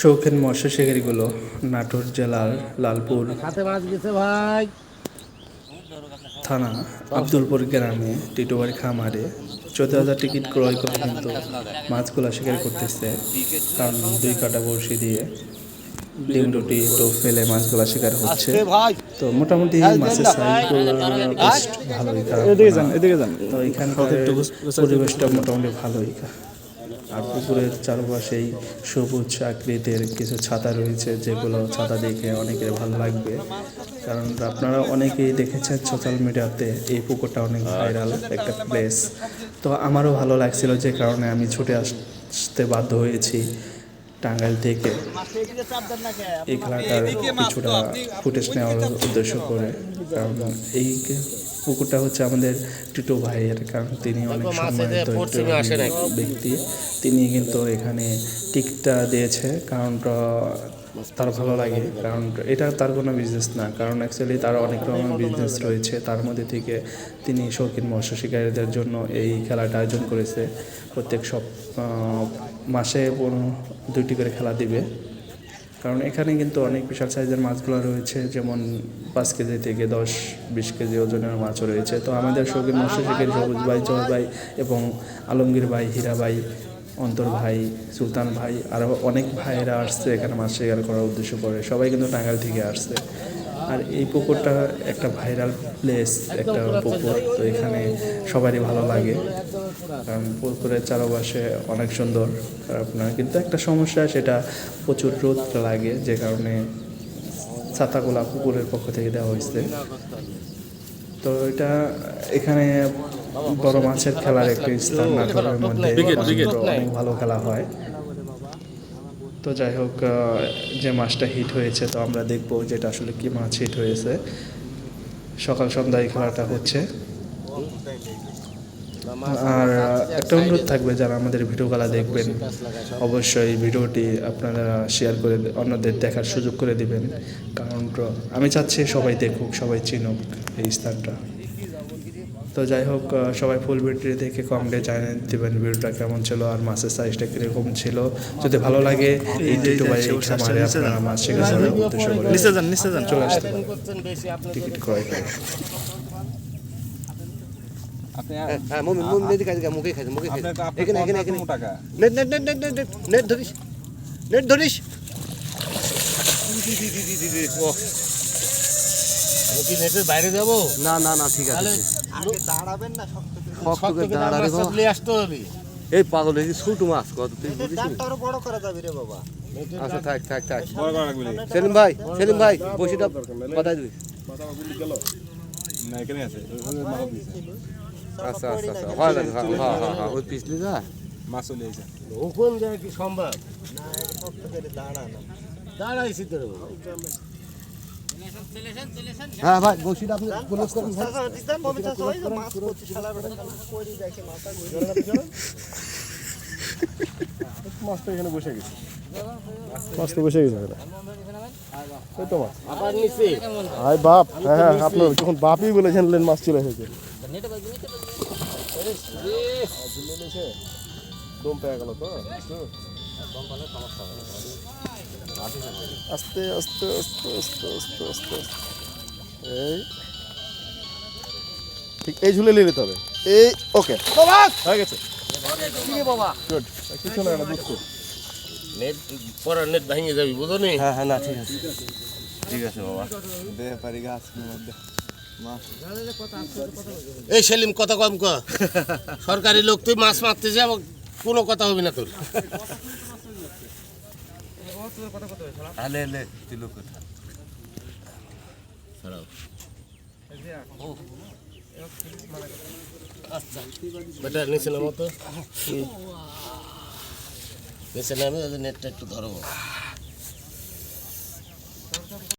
শৌখিন মৎস্য শিকারীগুলো নাটোর জেলার লালপুর হাতে মাছ গেছে ভাই। থানা আব্দুলপুর গ্রামে টিটোবাড়ি খামারে চোদ্দ হাজার টিকিট ক্রয় করে কিন্তু মাছগুলো শিকার করতেছে। কারণ দুই কাটা বড়শি দিয়ে ডিম রুটি টোপ ফেলে মাছগুলো শিকার হচ্ছে। তো মোটামুটি মাছের সাইজগুলো ভালোই যান এদিকে যান। তো এখানকার পরিবেশটা মোটামুটি ভালোই। আর পুকুরের চারপাশেই সবুজ আকৃতির কিছু ছাতা রয়েছে, যেগুলো ছাতা দেখে অনেকের ভালো লাগবে। কারণ আপনারা অনেকেই দেখেছেন সোশ্যাল মিডিয়াতে এই পুকুরটা অনেক ভাইরাল একটা প্লেস তো আমারও ভালো লাগছিল যে কারণে আমি ছুটে আসতে বাধ্য হয়েছি টাঙ্গাইল থেকে। এই খেলাটার কিছুটা ফুটেজ নেওয়ার উদ্দেশ্য করে। কারণ এই পুকুরটা হচ্ছে আমাদের টিটো ভাইয়ের কারণ তিনি অনেক? ব্যক্তি। তিনি কিন্তু এখানে টিকটা দিয়েছে কারণটা তার ভালো লাগে কারণ এটা তার কোনো বিজনেস না কারণ অ্যাকচুয়ালি তার অনেক রকমের বিজনেস রয়েছে। তার মধ্যে থেকে তিনি শৌখিন মৎস্য শিকারীদের জন্য এই খেলাটা আয়োজন করেছে। প্রত্যেক সব মাসে দুইটি করে খেলা দিবে। কারণ এখানে কিন্তু অনেক বিশাল সাইজের মাছগুলো রয়েছে, যেমন পাঁচ কেজি থেকে দশ, বিশ কেজি ওজনের মাছও রয়েছে। তো আমাদের শৌখিন মৎস্য শেখের সবুজ ভাই জয় ভাই এবং আলমগীর ভাই, হীরা ভাই, অন্তর ভাই, সুলতান ভাই আরও অনেক ভাইয়েরা আসছে এখানে মাছ শিকার করার উদ্দেশ্য করে সবাই কিন্তু টাঙ্গাইল থেকে আসছে। আর এই পুকুরটা একটা ভাইরাল প্লেস একটা পুকুর। তো এখানে সবারই ভালো লাগে। কারণ পুকুরের চারপাশে অনেক সুন্দর আপনার কিন্তু একটা সমস্যা সেটা প্রচুর রোদ লাগে যে কারণে ছাতাগুলা পুকুরের পক্ষ থেকে দেওয়া হয়েছে। তো এটা এখানে বড় মাছের খেলার একটি স্থান নাটোরের মধ্যে অনেক ভালো খেলা হয়। তো যাই হোক যে মাছটা হিট হয়েছে, তো আমরা দেখব যেটা আসলে কি মাছ হিট হয়েছে। সকাল সন্ধ্যায় খেলাটা হচ্ছে। আর একটা অনুরোধ থাকবে, যারা আমাদের ভিডিওগুলো দেখবেন, অবশ্যই ভিডিওটি আপনারা শেয়ার করে অন্যদের দেখার সুযোগ করে দিবেন। কারণ, আমি চাচ্ছি সবাই দেখুক, সবাই চিনুক এই স্থানটা। তো যাই হোক সবাই ফুল ভিডিও দেখে কমেন্টে জানিয়ে দেবেন ভিডিওটা কেমন ছিল আর মাছের সাইজটা কীরকম ছিল যদি ভালো লাগে এই দুটো ভাই খামারে আপনারা মাছ নিচে যান নিচে যান চলে আসতে টিকিট ক্রয় করে হ্যাঁ মমি মমি নেট মুখে খাইছে মুখে খাইছে এখানে এখানে এখানে টাকা net net net net net net net ধরিস নেট ধরিস কি নেটের বাইরে যাব? না না না ঠিক আছে শক্ত করে দাঁড়াবে বাবা। আসতে হবে। এই পাগল এই ছোট মাছ কত তুই বুঝিস নি? বড় করা যাবে রে বাবা। আচ্ছা থাক থাক থাক। বড় করা লাগবে সেলিম ভাই সেলিম ভাই বসিটা বাতাই দিবি। না এখানে আছে। আচ্ছা আচ্ছা আচ্ছা হয় হ্যাঁ হ্যাঁ হ্যাঁ হ্যাঁ ওই পিছলি যা। মাছ চলে হুকুম যায় কি সম্ভব? দাঁড়াইছি তো রে বাবা। হ্যাঁ ভাই বসিটা আপনি ক্লোজ করুন ভাই মাছটা এখানে বসে গেছে মাছ তো বসে গেছে এখানে ওই তো মাছ আবার বাপ হ্যাঁ হ্যাঁ আপনার যখন বাপই বলেছেন লেন মাছ চলে এসেছে দম পেয়ে গেল তো আস্তে আস্তে আস্তে আস্তে আস্তে আস্তে আস্তে। এই। ঠিক এই ঝুলে নিয়ে নিতে হবে এই ওকে। হয়ে গেছে। গুড কিছু না এটা দুঃখ নেট পরার নেট ভেঙে যাবি বুঝো নি হ্যাঁ হ্যাঁ না ঠিক আছে। ঠিক আছে বাবা। ব্যাপারি গাছ মধ্যে। এই সেলিম কথা কম ক। সরকারি লোক তুই মাছ মারতে যাব কোনো কথা হবে না তোর। আলে আলে দিল কথা। বেটা নিচে নামো তো। নিচে নামে নেটটা একটু ধরবো